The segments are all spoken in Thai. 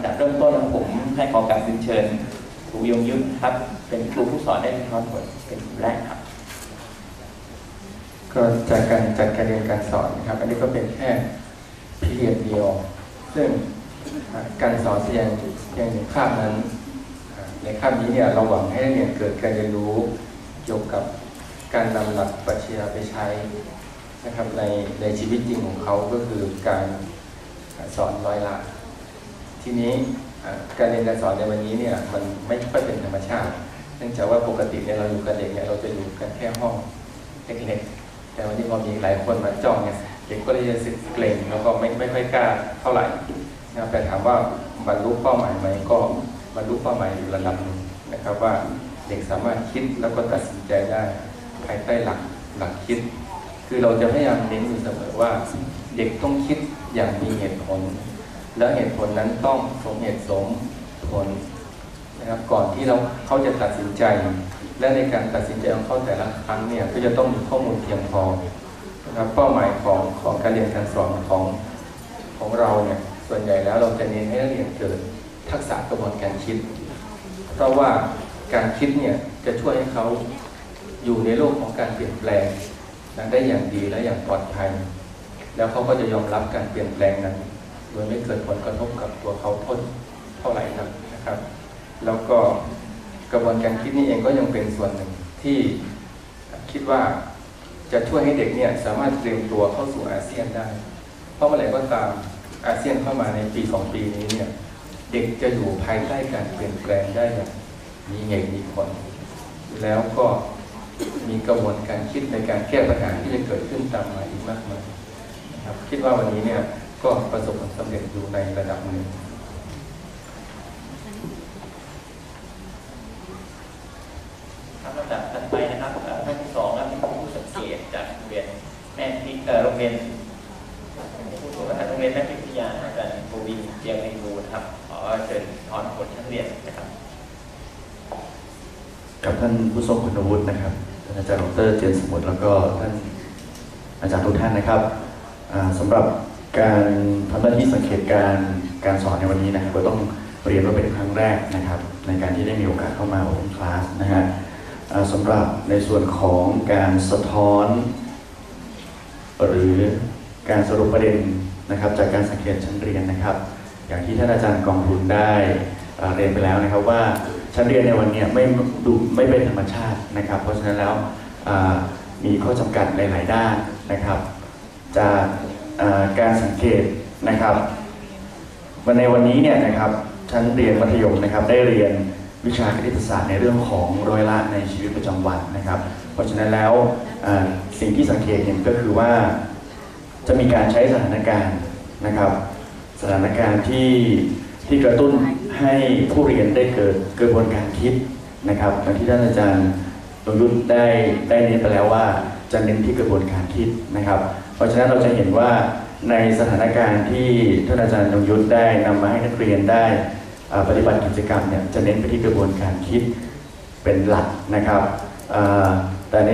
อันดับเริ่มต้นผมให้ขอการเชิญครูยงยุทธครับ เป็นครูผู้สอนได้ทอดบทเป็นครูแรกครับ ก็จากการจัดการเรียนการสอนนะครับ อันนี้ก็เป็นแค่พิเรียดเดียว ซึ่งการสอนเพียงเพียงหนึ่งคาบนั้น ในคาบนี้เนี่ยเราหวังให้นักเรียนเกิดการเรียนรู้เกี่ยวกับการนำหลักปรัชญาไปใช้นะครับในในชีวิตจริงของเขาก็คือการสอนร้อยละ ทีนี้การเรียนการสอนในวันนี้เนี่ยมันไม่ค่อยเป็นธรรมชาติ เนื่องจากว่าปกติเนี่ยเราอยู่กับเด็กเนี่ยเราจะอยู่กันแค่ห้องเล็กๆแต่วันนี้พอมีหลายคนมาจ้องเนี่ยเด็กก็เลยจะสึกเกรงแล้วก็ไม่ไม่ค่อยกล้าเท่าไหร่นะแต่ถามว่าบรรลุเป้าหมายไหมก็บรรลุเป้าหมายอยู่ระดับนึงนะครับว่าเด็กสามารถคิดแล้วก็ตัดสินใจได้ภายใต้หลักหลักคิด คือเราจะพยายามเน้นอยู่เสมอว่า เด็กต้องคิดอย่างมีเหตุผล แล้วเหตุผลนั้นต้องสมเหตุสมผลนะครับก่อนที่เราเขาจะตัดสินใจ และในการตัดสินใจของเขาแต่ละครั้งเนี่ยก็จะต้องมีข้อมูลเพียงพอนะครับเป้าหมายของของการเรียนการสอนของของเราเนี่ยส่วนใหญ่แล้วเราจะเน้นให้นักเรียนเกิดทักษะกระบวนการคิด เพราะว่าการคิดเนี่ยจะช่วยให้เขาอยู่ในโลกของการเปลี่ยนแปลงนั้นได้อย่างดีและอย่างปลอดภัย แล้วเขาก็จะยอมรับการเปลี่ยนแปลงนั้น โดยไม่เกิดผลกระทบกับตัวเขาเท่าเท่าไหร่นักนะครับ แล้วก็กระบวนการคิดนี่เองก็ยังเป็นส่วนหนึ่งที่คิดว่าจะช่วยให้เด็กเนี่ยสามารถเตรียมตัวเข้าสู่อาเซียนได้ เพราะเมื่อไหร่ก็ตามอาเซียนเข้ามาในปีสองปีนี้เนี่ยเด็กจะอยู่ภายใต้การเปลี่ยนแปลงได้อย่างมีเหตุมีผลแล้วก็มีกระบวนการคิดในการแก้ปัญหาที่จะเกิดขึ้นตามมาอีกมากมายนะครับคิดว่าวันนี้เนี่ย ก็ประสบความสำเร็จอยู่ในระดับหนึ่งครับลำดับถัดไปนะครับเอ่อท่านที่สองครับเป็นผู้สังเกตจากโรงเรียนแม่พิเอ่อโรงเรียนผู้สูงอายุโรงเรียนแม่พิทยาอาจารย์ปูวินเจียงในรูนะครับขอเชิญถอนผลชั้นเรียนนะครับกับท่านผู้ทรงคุณวุฒินะครับท่านอาจารย์ดรเจนสมุทรแล้วก็ท่านอาจารย์ทุกท่านนะครับอ่าสำหรับ การทำหน้าที่สังเกตการการสอนในวันนี้นะครับก็ต้องเรียนว่าเป็นครั้งแรกนะครับ ในการที่ได้มีโอกาสเข้ามาอบรมคลาสนะฮะสำหรับในส่วนของการสะท้อน หรือการสรุปประเด็นนะครับ จากการสังเกตชั้นเรียนนะครับ อย่างที่ท่านอาจารย์กองทุนได้เรียนไปแล้วนะครับว่าชั้นเรียนในวันนี้ไม่ดูไม่เป็นธรรมชาตินะครับ เพราะฉะนั้นแล้วมีข้อจำกัดหลาย ๆ ด้านนะครับจา การสังเกตนะครับวันในวันนี้เนี่ยนะครับชั้นเรียนมัธยมนะครับได้เรียนวิชาคณิตศาสตร์ในเรื่องของร้อยละในชีวิตประจำวันนะครับ เพราะฉะนั้นแล้วสิ่งที่สังเกตเห็นก็คือว่าจะมีการใช้สถานการณ์นะครับ สถานการณ์ที่ที่กระตุ้นให้ผู้เรียนได้เกิดกระบวนการคิดนะครับอย่างที่ท่านอาจารย์ดวงยุทธได้ได้เน้นไปแล้วว่าจะเน้นที่กระบวนการคิดนะครับ ราะฉะนั้นเราจะเห็นว่าในสถานการณ์ที่ท่านอาจารย์ดวงยุทธได้นำมาให้นักเรียนได้ปฏิบัติกิจกรรมเนี่ยจะเน้นไปที่กระบวนการคิดเป็นหลักนะครับแต่ใน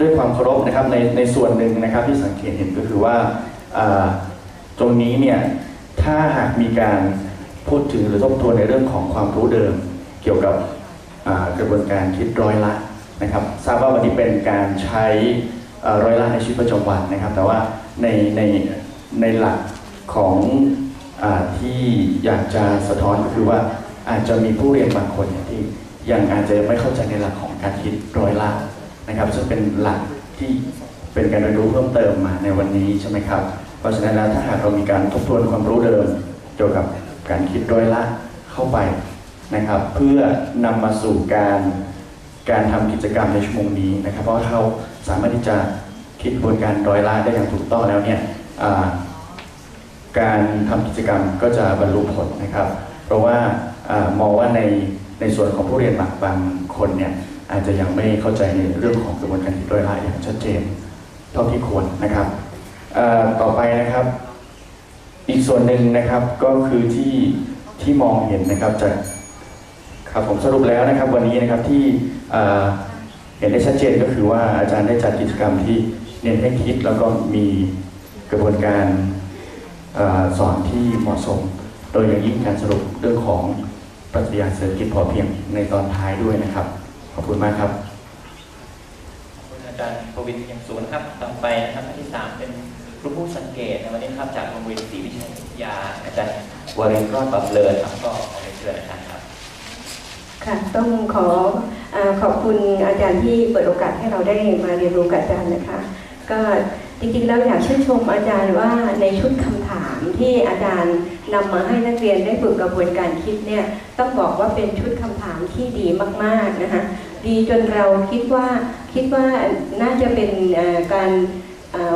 ด้วยความเคารพนะครับในในส่วนหนึ่งนะครับที่สังเกตเห็นก็คือว่าตรงนี้เนี่ยถ้าหากมีการพูดถึงหรือทบทวนในเรื่องของความรู้เดิม เกี่ยวกับกระบวนการคิดร้อยละนะครับทราบว่าวันนี้เป็นการใช้ ร้อยละในชีวิตประจำวันนะครับ แต่ว่าในในในหลักของอที่อยากจะสะท้อนก็คือว่าอาจจะมีผู้เรียนบางคนที่ยังอาจจะไม่เข้าใจในหลักของการคิดร้อยละนะครับซึ่งเป็นหลักที่เป็นการเรียนรู้เพิ่มเติมมาในวันนี้ใช่ไหมครับ เพราะฉะนั้นแล้วถ้าหากเรามีการทบทวนความรู้เดิมเกี่ยวกับการคิดร้อยละเข้าไปนะครับ เพื่อนำมาสู่การการทำกิจกรรมในชั่วโมงนี้นะครับ เพราะว่าเขา สามารถที่จะคิดกระบวนการร้อยละได้อย่างถูกต้องแล้วเนี่ยการทำกิจกรรมก็จะบรรลุผลนะครับ เพราะว่าอมองว่าในในส่วนของผู้เรียนบางบางคนเนี่ยอาจจะยังไม่เข้าใจในเรื่องของกระบวนการคิดโดยละเอียดอย่างชัดเจนเท่าที่ควรนะครับต่อไปนะครับ อีกส่วนหนึ่งนะครับก็คือที่ที่มองเห็นนะครับจากครับผมสรุปแล้วนะครับวันนี้นะครับที่ เห็นได้ชัดเจนก็คือว่าอาจารย์ได้จัดกิจกรรมที่เน้นให้คิดแล้วก็มีกระบวนการอสอนที่เหมาะสม โดยอย่างยิ่งการสรุปเรื่องของปรัชญาเศรษฐกิจพอเพียงในตอนท้ายด้วยนะครับ ขอบคุณมากครับอบคุณอาจารย์ประวินยังสูงนะครับต่อไปนะครับที่สามเป็นผู้ผู้สังเกตในวันนี้ครับจากโรงเรียนศรีวิชัยยาอาจารย์วรินทร์รอดปรับเลินครับก็ขอเชิญอาจารย์ ค่ะต้องขอขอบคุณอาจารย์ที่เปิดโอกาสให้เราได้มาเรียนรู้กับอาจารย์นะคะ ก็จริงๆแล้วอยากชื่นชมอาจารย์ว่าในชุดคำถามที่อาจารย์นำมาให้นักเรียนได้ฝึกกระบวนการคิดเนี่ยต้องบอกว่าเป็นชุดคำถามที่ดีมากๆนะคะดีจนเราคิดว่าคิดว่าน่าจะเป็นการ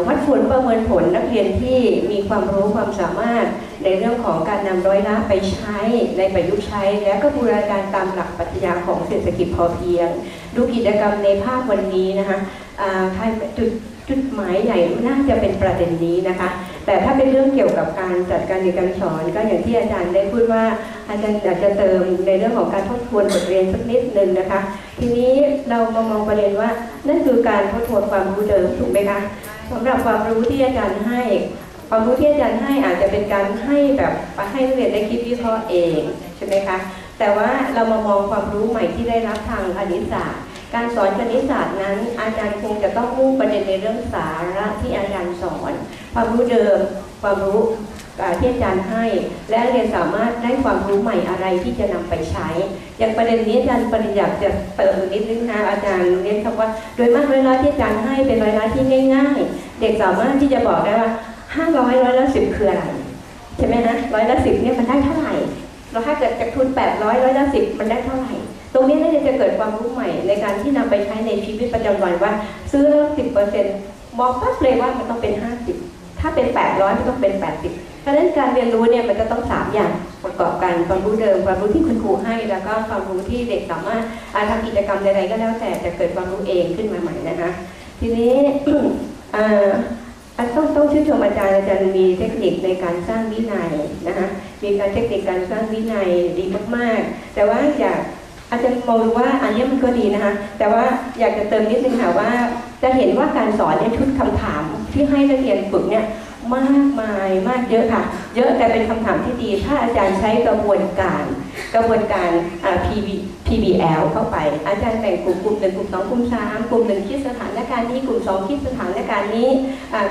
วัดผลประเมินผลนักเรียนที่มีความรู้ความสามารถ ในเรื่องของการนำร้อยละไปใช้ในประยุกต์ใช้ และก็บูรณาการตามหลักปรัชญาของเศรษฐกิจพอเพียง ดูกิจกรรมในภาพวันนี้นะคะอ่าใครจุดจุดหมายใหญ่น่าจะเป็นประเด็นนี้นะคะ แต่ถ้าเป็นเรื่องเกี่ยวกับการจัดการเรียนการสอนก็อย่างที่อาจารย์ได้พูดว่าอาจารย์อยากจะเติมในเรื่องของการทบทวนบทเรียนสักนิดนึงนะคะ ทีนี้เรามามองประเด็นว่านั่นคือการทบทวนความรู้เดิมถูกไหมคะสำหรับความรู้ที่อาจารย์ให้ ความรู้ที่อาจารย์ให้อาจจะเป็นการให้แบบให้นักเรียนได้คิดวิเคราะห์เองใช่ไหมคะแต่ว่าเรามามองความรู้ใหม่ที่ได้รับทางคณิตศาสตร์ การสอนคณิตศาสตร์นั้น อาจารย์คงจะต้องมุ่งประเด็นในเรื่องสาระที่อาจารย์สอน ความรู้เดิม ความรู้ที่อาจารย์ให้ และเรียนสามารถได้ความรู้ใหม่อะไรที่จะนำไปใช้ อย่างประเด็นนี้อาจารย์ปริยัติจะเติมนิดนึงนะอาจารย์เรียนคำว่า โดยมากร้อยละที่อาจารย์ให้เป็นร้อยละที่ง่าย ๆ เด็กสามารถที่จะบอกได้ว่า ห้าร้อยร้อยละสิบคืออะไรใช่ไหมนะร้อยละสิบเนี่ยมันได้เท่าไหร่ เราถ้าเกิดจากทุนแปดร้อยร้อยละสิบมันได้เท่าไหร่ ตรงนี้น่าจะเกิดความรู้ใหม่ในการที่นำไปใช้ในชีวิตประจำวันว่า ซื้อสิบเปอร์เซ็นต์บอกปั๊บเลยว่ามันต้องเป็นห้าสิบถ้าเป็นแปดร้อยมันต้องเป็นแปดสิบเพราะฉะนั้นการเรียนรู้เนี่ยมันจะต้องสามอย่างประกอบกันความรู้เดิมความรู้ที่คุณครูให้ แล้วก็ความรู้ที่เด็กสามารถอ่าทำกิจกรรมใดๆก็แล้วแต่จะเกิดความรู้เองขึ้นมาใหม่นะคะ ทีนี้ อาอะต้องต้องชื่นชมอาจารย์อาจารย์มีเทคนิคในการสร้างวินัยนะคะมีการเทคนิคการสร้างวินัยดีมากๆ แต่ว่าอยากอาจารย์มองดูว่าอันนี้มันก็ดีนะคะแต่ว่าอยากจะเติมนิดนึงค่ะว่าจะเห็นว่าการสอนเนี่ยชุดคำถามที่ให้นักเรียนฝึกเนี่ย มากมายมากเยอะค่ะ เยอะแต่เป็นคำถามที่ดี ถ้าอาจารย์ใช้กระบวนการ กระบวนการ PB PBL เข้าไป อาจารย์แบ่งกลุ่มกลุ่มหนึ่งกลุ่มสองกลุ่มสามกลุ่มหนึ่งคิดสถานการณ์นี้กลุ่มสองคิดสถานการณ์นี้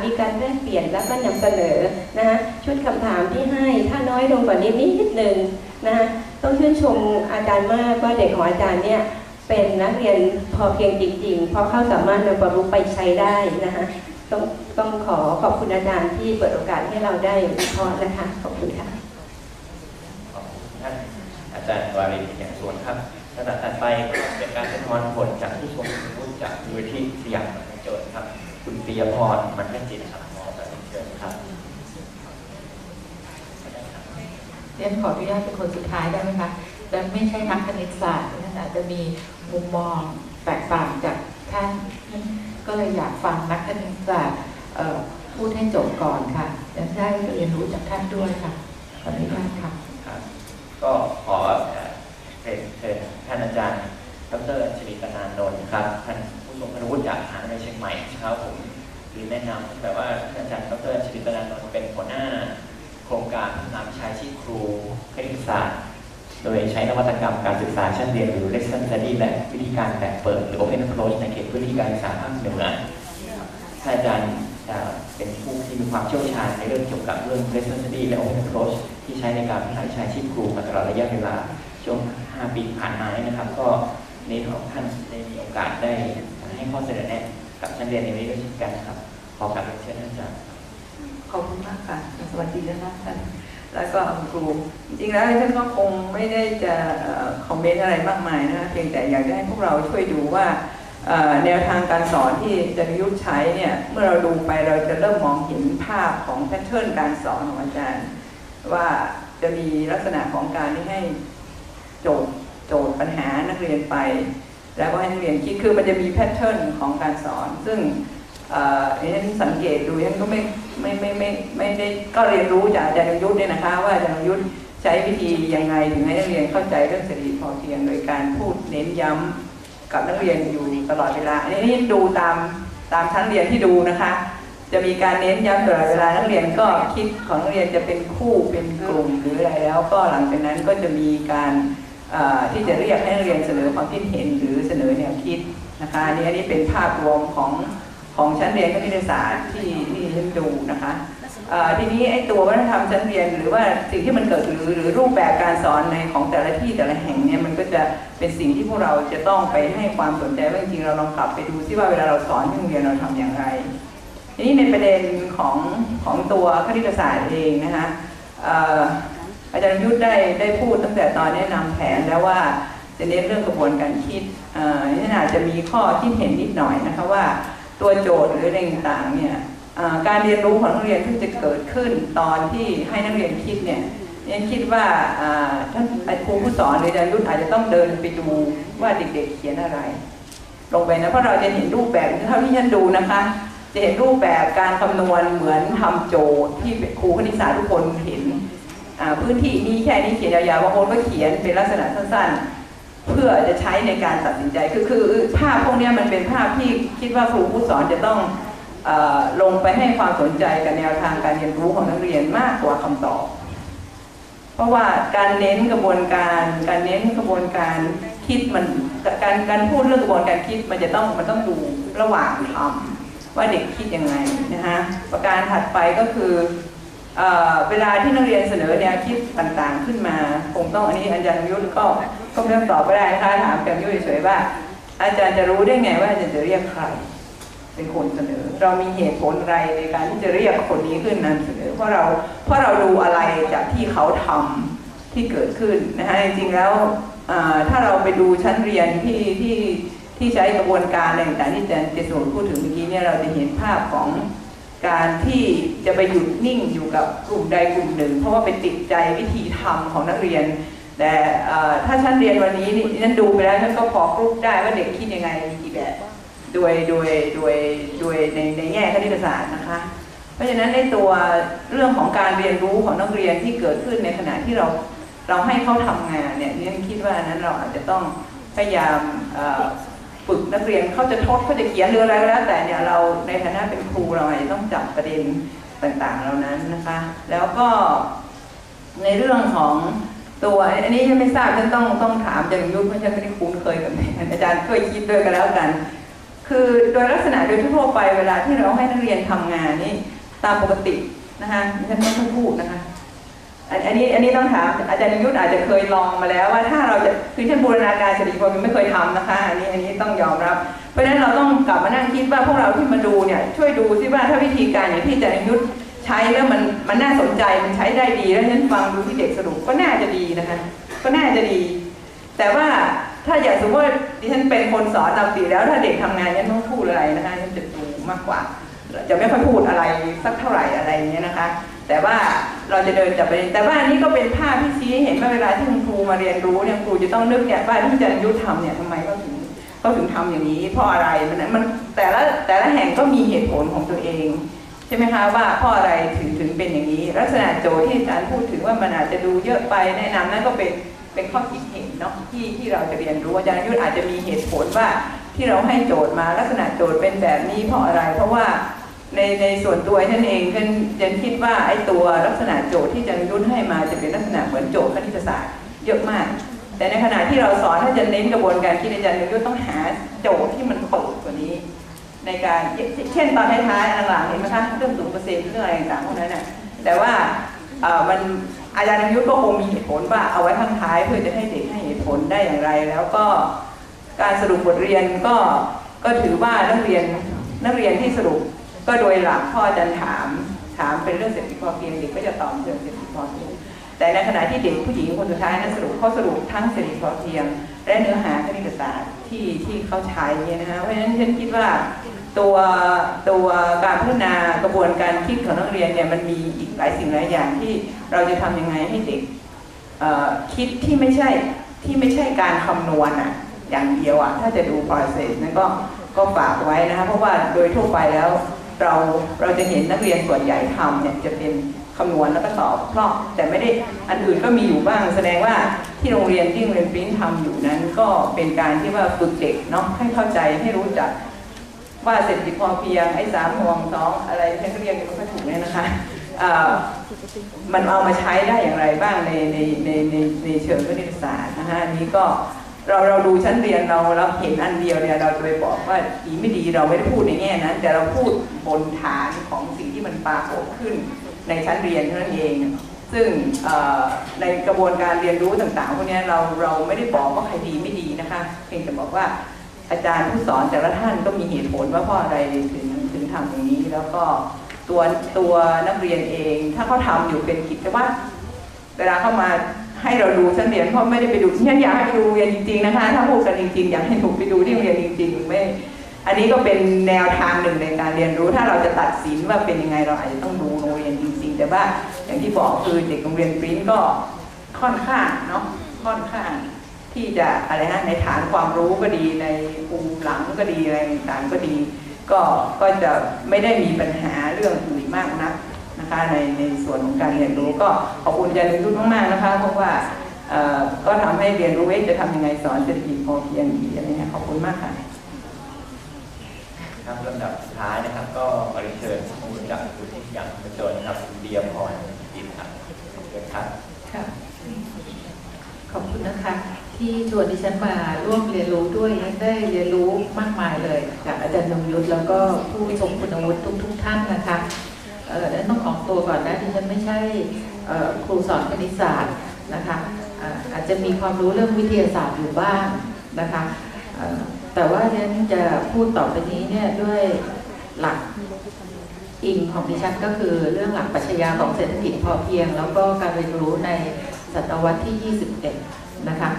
มีการแลกเปลี่ยนแล้วก็นำเสนอนะคะชุดคำถามที่ให้ถ้าน้อยลงกว่านี้นิดหนึ่งนะคะต้องชื่นชมอาจารย์มากว่าเด็กของอาจารย์เนี่ยเป็นนักเรียนพอเพียงจริงๆ เพราะเขาสามารถนำความรู้ไปใช้ได้นะคะ ต้องต้องขอขอบคุณอาจารย์ที่เปิดโอกาสให้เราได้วิเคราะห์นะคะ ขอบคุณค่ะขอบคุณท่านอาจารย์วารินเป็นอย่างสูงครับลำดับถัดไปก็เป็นการสะท้อนผลจากผู้ชมผู้จากมูลที่สยามมันโจทย์ครับ คุณปิยพรมันเป็นจิตครับหมอประสิทธิ์เชิญครับเรียนขออนุญาตเป็นคนสุดท้ายได้ไหมคะและไม่ใช่นักคณิตศาสตร์นั่นอาจจะมีมุมมองแตกต่างจากท่าน ก็เลยอยากฟังนักคณิตศาสตร์พูดให้จบก่อนค่ะจะได้เรียนรู้จากท่านด้วยค่ะขออนุญาตค่ะครับก็ขอเอ่อเรียนเชิญท่านอาจารย์ดรชริตนานนท์ครับท่านผู้ทรงคุณวุฒิจากมหาวิทยาลัยเชียงใหม่ครับผมหรือแนะนำแบบว่าท่านอาจารย์ดรชริตนานนท์เป็นหัวหน้า โครงการนาวิชายชีพครูคณิตศาสตร์ โดยใช้นวัตกรรมการศึกษาชั้นเรียนหรือ lesson study แบบวิธีการแบบเปิด การศึกษาภาคเหนือท่านอาจารย์จะเป็นผู้ที่มีความเชี่ยวชาญในเรื่องเกี่ยวกับเรื่อง lesson study และ open approach ที่ใช้ในการพัฒนาวิชาชีพครูมาตลอดระยะเวลาช่วง 5 ปีผ่านมานะครับ ก็ในของท่านได้มีโอกาสได้ให้ข้อเสนอแนะกับชั้นเรียนในวันนี้ด้วยเช่นกันครับ ขอกราบเชิญท่านอาจารย์ขอบคุณมากค่ะ สวัสดีนะคะท่านแล้วก็คุณครูจริงๆแล้วท่านก็คงไม่ได้จะคอมเมนต์อะไรมากมายนะคะเพียงแต่อยากจะให้พวกเราช่วยดูว่า แนวทางการสอนที่อาจารย์ยุทธใช้เนี่ยเมื่อเราดูไปเราจะเริ่มมองเห็นภาพของแพทเทิร์นการสอนของอาจารย์ ว่าจะมีลักษณะของการที่ให้โจทย์โจทย์ปัญหานักเรียนไป แล้วก็ให้นักเรียนคิดคือมันจะมีแพทเทิร์นของการสอน ซึ่งเอ่อดิฉันสังเกตดูฉันก็ไม่ไม่ไม่ไม่ไม่ได้ก็เรียนรู้จากอาจารย์ยุทธเนี่ยนะคะ ว่าอาจารย์ยุทธใช้วิธียังไงถึงให้นักเรียนเข้าใจเรื่องเศรษฐกิจพอเพียงโดยการพูดเน้นย้ำ กับนักเรียนอยู่ตลอดเวลาอันนี้ดูตามตามชั้นเรียนที่ดูนะคะ จะมีการเน้นย้ำตลอดเวลานักเรียนก็คิดของนักเรียนจะเป็นคู่เป็นกลุ่มหรืออะไรแล้ว ก็หลังจากนั้นก็จะมีการที่จะเรียกให้นักเรียนเสนอความคิดเห็นหรือเสนอแนวคิดนะคะอันนี้อันนี้เป็นภาพรวมของของชั้นเรียนคณิตศาสตร์ที่ที่ฉันดูนะคะ ทีนี้ไอ้ตัววัฒนธรรมชั้นเรียนหรือว่าสิ่งที่มันเกิดหรือหรือรูปแบบการสอนในของแต่ละที่แต่ละแห่งเนี่ยมันก็จะเป็นสิ่งที่พวกเราจะต้องไปให้ความสนใจว่าจริงเราลองกลับไปดูซิว่าเวลาเราสอนที่โรงเรียนเราทำอย่างไรทีนี้ในประเด็นของของตัวคณิตศาสตร์เองนะคะอาจารย์ยุทธได้ได้พูดตั้งแต่ตอนแนะนำแผนแล้วว่าจะเน้นเรื่องกระบวนการคิดอ่อนี่อาจจะมีข้อที่เห็นนิดหน่อยนะคะว่าตัวโจทย์หรืออะไรต่างเนี่ย การเรียนรู้ของนักเรียนที่จะเกิดขึ้นตอนที่ให้นักเรียนคิดเนี่ยเนี่ยคิดว่าท่านครูผู้สอนหรืออาจารย์อาจจะต้องเดินไปดูว่าเด็กๆเขียนอะไร ลงไปนะเพราะเราจะเห็นรูปแบบเท่าที่ฉันดูนะคะ จะเห็นรูปแบบการคำนวณเหมือนทำโจทย์ที่ครูคณิตศาสตร์ทุกคนเห็นพื้นที่นี้แค่นี้เขียนยาวๆบางคนก็เขียนเป็นลักษณะสั้นๆ เพื่อจะใช้ในการตัดสินใจคือคือภาพพวกนี้มันเป็นภาพที่คิดว่าครูผู้สอนจะต้อง ลงไปให้ความสนใจกับแนวทางการเรียนรู้ของนักเรียนมากกว่าคำตอบ เพราะว่าการเน้นกระบวนการ การเน้นกระบวนการคิดมันการการพูดเรื่องกระบวนการคิดมันจะต้องมันต้องดูระหว่างทำว่าเด็กคิดยังไงนะฮะประการถัดไปก็คือเวลาที่นักเรียนเสนอแนวคิดต่างๆขึ้นมาคงต้องอันนี้อาจารย์ยุทธก็ก็ไม่ต้องตอบก็ได้นะคะถามอาจารย์ยุทธเฉยๆว่า อาจารย์จะรู้ได้ไงว่าอาจารย์จะเรียกใคร เป็นคนเสนอ เรามีเหตุผลอะไรในการที่จะเรียกคนนี้ขึ้นนำเสนอเพราะเราเพราะเราดูอะไรจากที่เขาทำที่เกิดขึ้นนะคะจริงๆแล้วถ้าเราไปดูชั้นเรียนที่ที่ที่ใช้กระบวนการอะไรต่างๆที่อาจารย์เจสุพูดถึงเมื่อกี้เนี่ยเราจะเห็นภาพของการที่จะไปหยุดนิ่งอยู่กับกลุ่มใดกลุ่มหนึ่ง เพราะว่าไปติดใจวิธีทำของนักเรียน แต่ถ้าชั้นเรียนวันนี้นี่ฉันดูไปแล้วฉันก็พอกรุ๊ปได้ว่าเด็กคิดยังไงมีกี่แบบ โดยโดยโดยโดยในในแง่คณิตศาสตร์นะคะ เพราะฉะนั้นในตัวเรื่องของการเรียนรู้ของนักเรียนที่เกิดขึ้นในขณะที่เราเราให้เขาทำงานเนี่ยดิฉันคิดว่านั้นเราอาจจะต้องพยายามฝึกนักเรียนเขาจะทดเขาจะเขียนหรืออะไรก็แล้ว แต่เนี่ยเราในฐานะเป็นครูเราอาจจะต้องจับประเด็นต่างๆเหล่านั้นนะคะ แล้วก็ในเรื่องของตัวอันนี้ฉันไม่ทราบฉันต้องต้องถามอาจารย์ยุทธเพราะฉันไม่ได้คุ้นเคยกับอาจารย์ช่วยคิดด้วยกันแล้วกัน คือโดยลักษณะโดยทั่วไปเวลาที่เราให้นักเรียนทำงานนี่ตามปกตินะคะฉันไม่ต้องพูดนะคะอันนี้อันนี้ต้องถามอาจารย์ยุทธอาจจะเคยลองมาแล้วว่าถ้าเราจะคือฉันบูรณาการเศรษฐกิจพอเพียงไม่เคยทำนะคะอันนี้อันนี้ต้องยอมรับ เพราะฉะนั้นเราต้องกลับมานั่งคิดว่าพวกเราที่มาดูเนี่ยช่วยดูซิว่าถ้าวิธีการอย่างที่อาจารย์ยุทธใช้แล้วมันมันน่าสนใจมันใช้ได้ดีแล้วฉันฟังดูที่เด็กสรุปก็น่าจะดีนะคะก็น่าจะดี แต่ว่า ถ้าอย่างสมมติว่าดิฉันเป็นคนสอนตามปีแล้วถ้าเด็กทำงานฉันไม่ต้องพูดอะไรนะคะฉันจะดูมากกว่า จะไม่ค่อยพูดอะไรสักเท่าไหร่อะไรเงี้ยนะคะ แต่ว่าเราจะเดินจับไปแต่ว่านี้ก็เป็นภาพที่ชี้เห็นว่าเวลาที่คุณครูมาเรียนรู้เนี่ยครูจะต้องนึกเนี่ยว่าที่อาจารย์ยุทธทำเนี่ยทำไมเขาถึงเขาถึงทำอย่างนี้ เพราะอะไรมันมันแต่ละแต่ละแห่งก็มีเหตุผลของตัวเองใช่ไหมคะว่าเพราะอะไรถึงถึงเป็นอย่างนี้ ลักษณะโจทย์ที่อาจารย์พูดถึงว่ามันอาจจะดูเยอะไปแนะนำนั่นก็เป็น เป็นข้อคิดเห็นเนาะที่ที่เราจะเรียนรู้อาจารย์ยุทธอาจจะมีเหตุผลว่าที่เราให้โจทย์มาลักษณะโจทย์เป็นแบบนี้เพราะอะไร เพราะว่าในในส่วนตัวฉันเองฉันฉันคิดว่าไอ้ตัวลักษณะโจทย์ที่อาจารย์ยุทธให้มาจะเป็นลักษณะเหมือนโจทย์คณิตศาสตร์เยอะมาก แต่ในขณะที่เราสอนถ้าจะเน้นกระบวนการคิดอาจารย์ยุทธต้องหาโจทย์ที่มันเปิดกว่านี้ ในการเช่นตอนท้ายๆหลังเห็นไหมคะเรื่องสูงเปอร์เซ็นต์เรื่องอะไรต่างๆพวกนั้นน่ะแต่ว่าเอ่อมัน อาจารย์ยุทธก็คงมีเหตุผลว่าเอาไว้ข้างท้ายเพื่อจะให้เด็กให้เหตุผลได้อย่างไร แล้วก็การสรุปบทเรียนก็ก็ถือว่านักเรียนนักเรียนที่สรุปก็โดยหลักพ่ออาจารย์ถามถามเป็นเรื่องเศรษฐกิจพอเพียงเด็กก็จะตอบเรื่องเศรษฐกิจพอเพียงแต่ในขณะที่เด็กผู้หญิงคนสุดท้ายนั้นสรุปเขาสรุปทั้งเศรษฐกิจพอเพียง และเนื้อหาคณิตศาสตร์ที่ที่เขาใช้เนี่ยนะคะเพราะฉะนั้นฉันคิดว่า ตัวตัวการพัฒนากระบวนการคิดของนักเรียนเนี่ยมันมีอีกหลายสิ่งหลายอย่างที่เราจะทำยังไงให้เด็กคิดที่ไม่ใช่ที่ไม่ใช่การคำนวณอะอย่างเดียวอะถ้าจะดู process นั้นก็ก็ฝากไว้นะคะเพราะว่าโดยทั่วไปแล้วเราเราจะเห็นนักเรียนส่วนใหญ่ทำเนี่ยจะเป็นคำนวณแล้วก็ตอบเพราะแต่ไม่ได้อันอื่นก็มีอยู่บ้าง แสดงว่าที่โรงเรียนที่โรงเรียนปริ้นทำอยู่นั้นก็เป็นการที่ว่าฝึกเด็กเนาะให้เข้าใจให้รู้จัก ว่าเศรษฐกิจพอเพียงไอ้สามห่วงสองอะไรฉันก็เรียกไม่ค่อยถูกเนี่ยนะคะมันเอามาใช้ได้อย่างไรบ้างในในในในในเชิงคณิตศาสตร์นะคะนี้ก็เราเราดูชั้นเรียนเราเราเห็นอันเดียวเนี่ยเราจะไปบอกว่าดีไม่ดีเราไม่ได้พูดในแง่นั้น แต่เราพูดบนฐานของสิ่งที่มันปรากฏขึ้นในชั้นเรียนเท่านั้นเอง ซึ่งในกระบวนการเรียนรู้ต่างๆพวกนี้เราเราไม่ได้บอกว่าใครดีไม่ดีนะคะเพียงแต่บอกว่า อาจารย์ผู้สอนแต่ละท่านก็มีเหตุผลว่าเพราะอะไรถึงถึงทำอย่างนี้ แล้วก็ตัวตัวนักเรียนเอง ถ้าเขาทำอยู่เป็นกิจวัตรเวลาเข้ามาให้เราดูชั้นเรียนเพราะไม่ได้ไปดูฉันอยากให้ไปดูเรียนจริงๆนะคะถ้าพูดกันจริงๆอยากให้ถูกไปดูที่โรงเรียนจริงๆไม่อันนี้ก็เป็นแนวทางหนึ่งในการเรียนรู้ ถ้าเราจะตัดสินว่าเป็นยังไงเราอาจจะต้องดูโรงเรียนจริง ๆ แต่ว่าอย่างที่บอกคือเด็กโรงเรียนปริ้นก็ค่อนข้างเนาะค่อนข้าง ที่จะอะไรฮะในฐานความรู้ก็ดีในภูมิหลังก็ดีอะไรต่างก็ดี ก็ก็จะไม่ได้มีปัญหาเรื่องอื่นมากนักนะคะในในส่วนของการเรียนรู้ก็ขอบคุณอาจารย์ทุกมากๆนะคะเพราะว่าเอ่อก็ทำให้เรียนรู้ว่าจะทำยังไงสอนเศรษฐกิจพอเพียงดีอะไรเงี้ยขอบคุณมากค่ะครับลำดับสุดท้ายนะครับ ก็ขอเรียนเชิญผู้บริจาคคุณที่ยังประจนครับเดียพรอินครับเชิญครับ ค่ะขอบคุณนะคะ ที่ชวนดิฉันมาร่วมเรียนรู้ด้วยได้เรียนรู้มากมายเลยจากอาจารย์ยงยุทธแล้วก็ผู้ทรงคุณวุฒิทุกๆท่านนะคะเออและต้องออกตัวก่อนนะดิฉันไม่ใช่ครูสอนคณิตศาสตร์นะคะอาอาจจะมีความรู้เรื่องวิทยาศาสตร์อยู่บ้างนะคะแต่ว่าดิฉันจะพูดต่อไปนี้เนี่ยด้วยหลักอิงของดิฉันก็คือเรื่องหลักปรัชญาของเศรษฐกิจพอเพียง แล้วก็การเรียนรู้ในศตวรรษที่ 21 นะคะ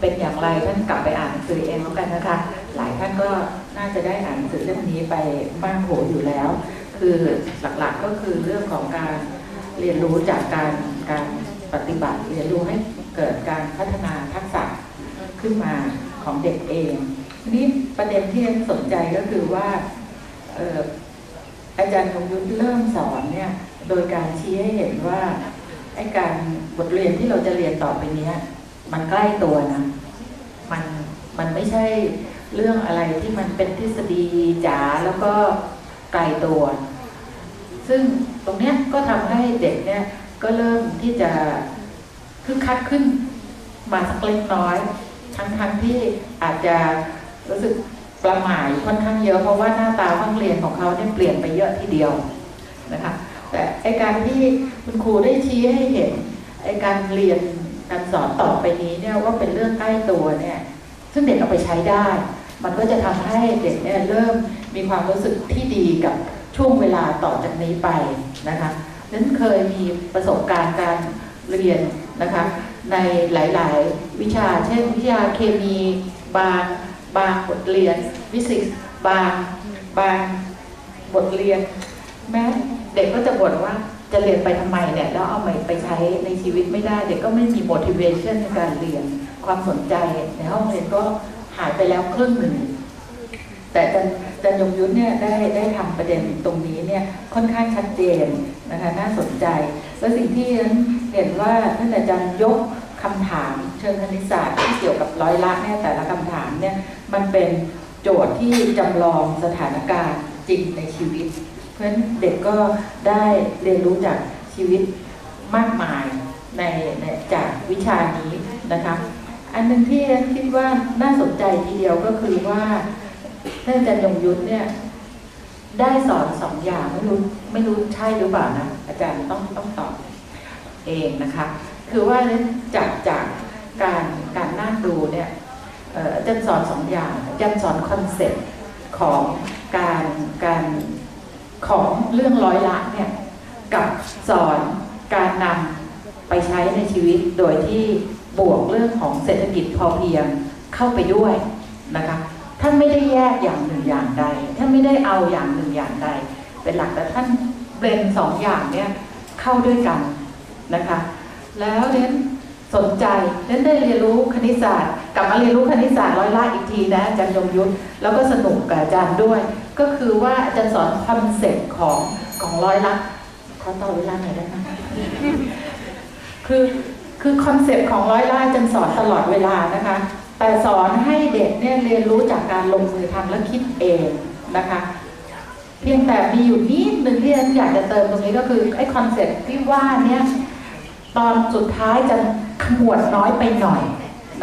เป็นอย่างไรท่านกลับไปอ่านหนังสือเองแล้วกันนะคะ หลายท่านก็น่าจะได้อ่านหนังสือเล่มนี้ไปบ้างโหอยู่แล้ว คือหลักๆก็คือเรื่องของการเรียนรู้จากการการปฏิบัติ เรียนรู้ให้เกิดการพัฒนาทักษะขึ้นมาของเด็กเองทีนี้ประเด็นที่สนใจก็คือว่าเอ่ออาจารย์ยงยุทธเริ่มสอนเนี่ยโดยการชี้ให้เห็นว่า ไอ้การบทเรียนที่เราจะเรียนต่อไปเนี้ยมันใกล้ตัวนะมันมันไม่ใช่เรื่องอะไรที่มันเป็นทฤษฎีจ๋าแล้วก็ไกลตัว ซึ่งตรงเนี้ยก็ทำให้เด็กเนี่ยก็เริ่มที่จะคึกคักขึ้นมาสักเล็กน้อย ทั้งทั้งที่อาจจะรู้สึกประหม่ายค่อนข้างเยอะเพราะว่าหน้าตาห้องเรียนของเขาเนี่ยเปลี่ยนไปเยอะทีเดียวนะคะ แต่ไอการที่คุณครูได้ชี้ให้เห็นไอการเรียนการสอนต่อไปนี้เนี่ยว่าเป็นเรื่องใกล้ตัวเนี่ยซึ่งเด็กเอาไปใช้ได้ มันก็จะทำให้เด็กเนี่ยเริ่มมีความรู้สึกที่ดีกับช่วงเวลาต่อจากนี้ไปนะคะนั้นเคยมีประสบการณ์การเรียนนะคะ ในหลาย ๆ วิชา เช่น วิชาเคมีบาง บางบทเรียน ฟิสิกส์บาง บางบทเรียน แม้ เด็กก็จะบ่นว่าจะเรียนไปทำไมเนี่ยแล้วเอาไปใช้ในชีวิตไม่ได้ เด็กก็ไม่มี motivation ในการเรียน ความสนใจในห้องเรียนก็หายไปแล้วครึ่งหนึ่งแต่จันจันยงยุทธเนี่ยได้ได้ทำประเด็นตรงนี้เนี่ยค่อนข้างชัดเจนนะคะน่าสนใจ และสิ่งที่เห็นว่าท่านอาจารย์ยกคำถามเชิงคณิตศาสตร์ที่เกี่ยวกับร้อยละเนี่ยแต่ละคำถามเนี่ยมันเป็นโจทย์ที่จำลองสถานการณ์จริงในชีวิต เพราะฉะนั้นเด็กก็ได้เรียนรู้จากชีวิตมากมายในจากวิชานี้นะคะ อันหนึ่งที่ฉันคิดว่าน่าสนใจทีเดียวก็คือว่าท่านอาจารย์ยงยุทธเนี่ยได้สอนสองอย่างไม่รู้ไม่รู้ใช่หรือเปล่านะอาจารย์ต้องต้องตอบเองนะคะ คือว่าจากจากการการนั่งดูเนี่ยอาจารย์สอนสองอย่างอาจารย์สอนคอนเซ็ปต์ของการการ ของเรื่องร้อยละเนี่ยกับสอนการนำไปใช้ในชีวิตโดยที่บวกเรื่องของเศรษฐกิจพอเพียงเข้าไปด้วยนะคะท่านไม่ได้แยกอย่างหนึ่งอย่างใดท่านไม่ได้เอาอย่างหนึ่งอย่างใด เป็นหลักแต่ท่านเบรนสองอย่างเนี่ยเข้าด้วยกันนะคะแล้วเน้นสนใจเน้นได้เรียนรู้คณิตศาสตร์กลับมาเรียนรู้คณิตศาสตร์ร้อยละอีกทีนะอาจารย์ยงยุทธแล้วก็สนุกกับอาจารย์ด้วย ก็คือว่าอาจารย์สอนคอนเซ็ปต์ของของร้อยละขอต่อเวลาหน่อยได้ไหมคือคือคอนเซ็ปต์ของร้อยละอาจารย์สอนตลอดเวลานะคะ แต่สอนให้เด็กเนี่ยเรียนรู้จากการลงมือทำและคิดเองนะคะเพียงแต่มีอยู่นิดนึงที่ฉันอยากจะเติมตรงนี้ก็คือไอ้คอนเซ็ปต์ที่ว่าเนี่ยตอนสุดท้ายจะขมวดน้อยไปหน่อย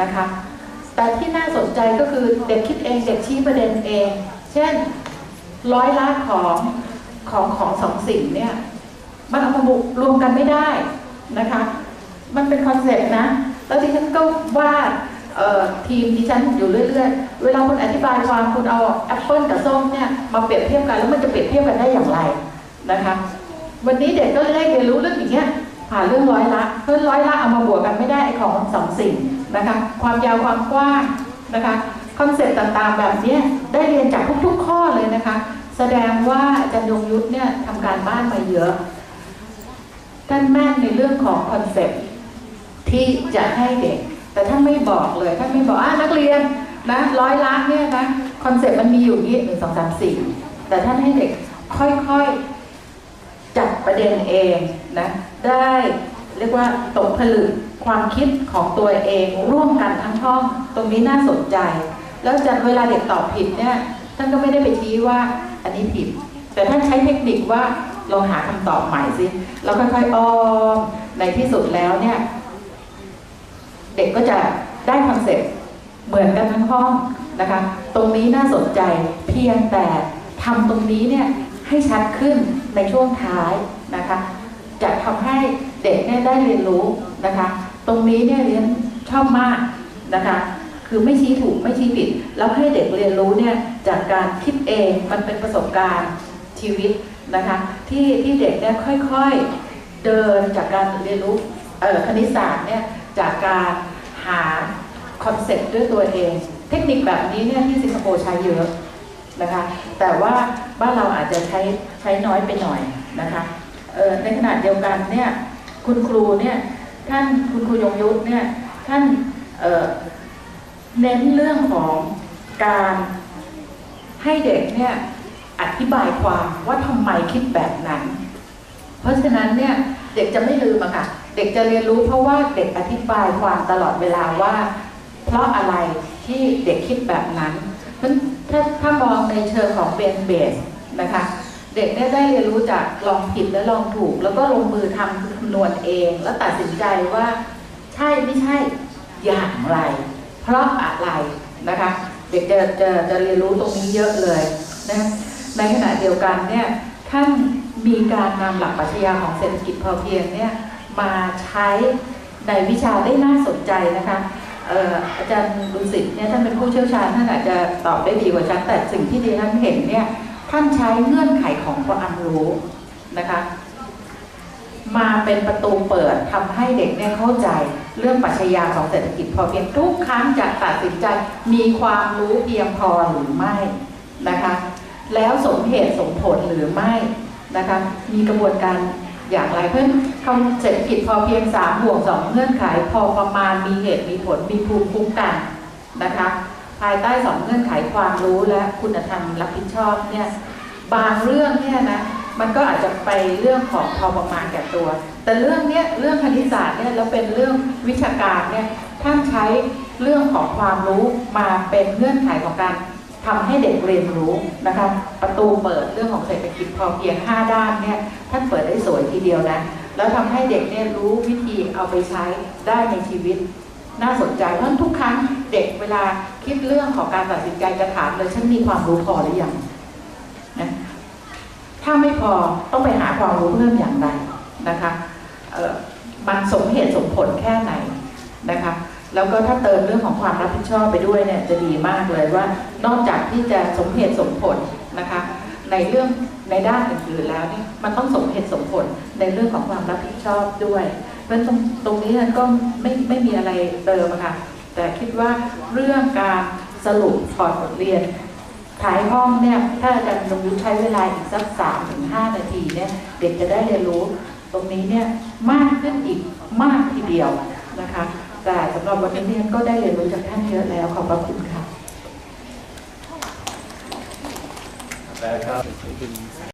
นะคะ แต่ที่น่าสนใจก็คือเด็กคิดเองเด็กชี้ประเด็นเอง เช่น ร้อยละของของของสองสิ่งเนี่ยมันเอามาบุกรวมกันไม่ได้นะคะ มันเป็นคอนเซ็ปต์นะ แล้วดิฉันก็วาดทีมดิฉันอยู่เรื่อยๆ เวลาคุณอธิบายความคุณเอาแอปเปิลกับส้มเนี่ยมาเปรียบเทียบกันแล้วมันจะเปรียบเทียบกันได้อย่างไรนะคะ วันนี้เด็กก็ได้เรียนรู้เรื่องอย่างเงี้ยผ่านเรื่องร้อยละเพื่อร้อยละเอามาบวกกันไม่ได้ไอของสองสิ่งนะคะ ความยาวความกว้างนะคะ อนเซ็ปต์ต่างๆ แบบนี้ได้เรียนจากทุกๆข้อเลยนะคะ แสดงว่าอาจารย์ยงยุทธเนี่ยทำการบ้านมาเยอะท่านแม่นในเรื่องของคอนเซ็ปต์ที่จะให้เด็ก แต่ท่านไม่บอกเลยท่านไม่บอกอ่านักเรียนนะร้อยล้านเนี่ยนะคอนเซ็ปต์มันมีอยู่นี้หนึ่งสองสามสี่แต่ท่านให้เด็กค่อยๆจับประเด็นเองนะได้เรียกว่าตกผลึกความคิดของตัวเองร่วมกันทั้งห้อง ตรงนี้น่าสนใจ แล้วจากเวลาเด็กตอบผิดเนี่ยท่านก็ไม่ได้ไปชี้ว่าอันนี้ผิด แต่ท่านใช้เทคนิคว่าลองหาคำตอบใหม่สิแล้วค่อยๆอ้อมในที่สุดแล้วเนี่ย เด็กก็จะได้คอนเซ็ปต์เหมือนกันทั้งห้องนะคะ ตรงนี้น่าสนใจเพียงแต่ทำตรงนี้เนี่ยให้ชัดขึ้นในช่วงท้ายนะคะ จะทำให้เด็กเนี่ยได้เรียนรู้นะคะ ตรงนี้เนี่ยเรียนชอบมากนะคะ คือไม่ชี้ถูกไม่ชี้ผิด แล้วให้เด็กเรียนรู้เนี่ยจากการคิดเองมันเป็นประสบการณ์ชีวิตนะคะที่ที่เด็กเนี่ยค่อยๆเดินจากการเรียนรู้คณิตศาสตร์เนี่ยจากการหาคอนเซ็ปต์ด้วยตัวเอง เทคนิคแบบนี้เนี่ยที่สิงคโปร์ใช้เยอะนะคะแต่ว่าบ้านเราอาจจะใช้ใช้น้อยไปหน่อยนะคะในขณะเดียวกันเนี่ยคุณครูเนี่ยท่านคุณครูยงยุทธเนี่ยท่าน เน้นเรื่องของการให้เด็กเนี่ยอธิบายความว่าทำไมคิดแบบนั้น เพราะฉะนั้นเนี่ยเด็กจะไม่ลืมอะค่ะ เด็กจะเรียนรู้เพราะว่าเด็กอธิบายความตลอดเวลาว่า เพราะอะไรที่เด็กคิดแบบนั้นเพราะถ้าถ้ามองในเชิงของเบนเบสนะคะ เด็กเนี่ยได้เรียนรู้จากลองผิดและลองถูก แล้วก็ลงมือทำคำนวณเอง แล้วตัดสินใจว่า ใช่ไม่ใช่อย่างไร เพราะอะไรนะคะเด็กจะจะจะเรียนรู้ตรงนี้เยอะเลยนะในขณะเดียวกันเนี่ยท่านมีการนำหลักปรัชญาของเศรษฐกิจพอเพียงเนี่ยมาใช้ในวิชาได้น่าสนใจนะคะอาจารย์ดุสิตเนี่ยท่านเป็นผู้เชี่ยวชาญท่านอาจจะตอบได้ดีกว่าฉันแต่สิ่งที่ดิฉันเห็นเนี่ยท่านใช้เงื่อนไขของความรู้นะคะ มาเป็นประตูเปิดทำให้เด็กเนี่ยเข้าใจ เรื่องปรัชญาของเศรษฐกิจพอเพียงทุกครั้งจะตัดสินใจมีความรู้เพียงพอหรือไม่นะคะ แล้วสมเหตุสมผลหรือไม่นะคะ มีกระบวนการอย่างไรเพื่อคำเศรษฐกิจพอเพียงสามห่วงสองเงื่อนไขพอประมาณมีเหตุมีผลมีภูมิคุ้มกันนะคะ ภายใต้สองเงื่อนไขความรู้และคุณธรรมรับผิดชอบเนี่ยบางเรื่องเนี่ยนะมันก็อาจจะไปเรื่องของพอประมาณแก่ตัว แต่เรื่องเนี้ยเรื่องคณิตศาสตร์เนี่ยแล้วเป็นเรื่องวิชาการเนี่ยท่านใช้เรื่องของความรู้มาเป็นเงื่อนไขของการทำให้เด็กเรียนรู้นะคะประตูเปิดเรื่องของเศรษฐกิจพอเพียง 5 ด้านเนี่ยท่านเปิดได้สวยทีเดียวนะแล้วทำให้เด็กเนี่ยรู้วิธีเอาไปใช้ได้ในชีวิต น่าสนใจเพราะทุกครั้งเด็กเวลาคิดเรื่องของการตัดสินใจจะถามเลยฉันมีความรู้พอหรือยังนะถ้าไม่พอต้องไปหาความรู้เพิ่มอย่างไรนะคะ มันสมเหตุสมผลแค่ไหนนะคะแล้วก็ถ้าเติมเรื่องของความรับผิดชอบไปด้วยเนี่ยจะดีมากเลยว่านอกจากที่จะสมเหตุสมผลนะคะ ในเรื่องในด้านอื่นๆแล้วเนี่ยมันต้องสมเหตุสมผลในเรื่องของความรับผิดชอบด้วยเพราะฉะนั้นตรงตรงนี้ก็ไม่ไม่มีอะไรเติมะค่ะแต่คิดว่าเรื่องการสรุปถอดบทเรียนท้ายห้องเนี่ยถ้าอาจารย์ลงยุทธใช้เวลาอีกสักสามถึงห้านาทีเนี่ยเด็กจะได้เรียนรู้ ตรงนี้เนี่ยมากขึ้นอีกมากทีเดียวนะคะ แต่สำหรับวันนี้เนี่ยก็ได้เรียนรู้จากท่านเยอะแล้วขอบพระคุณค่ะแล้วก็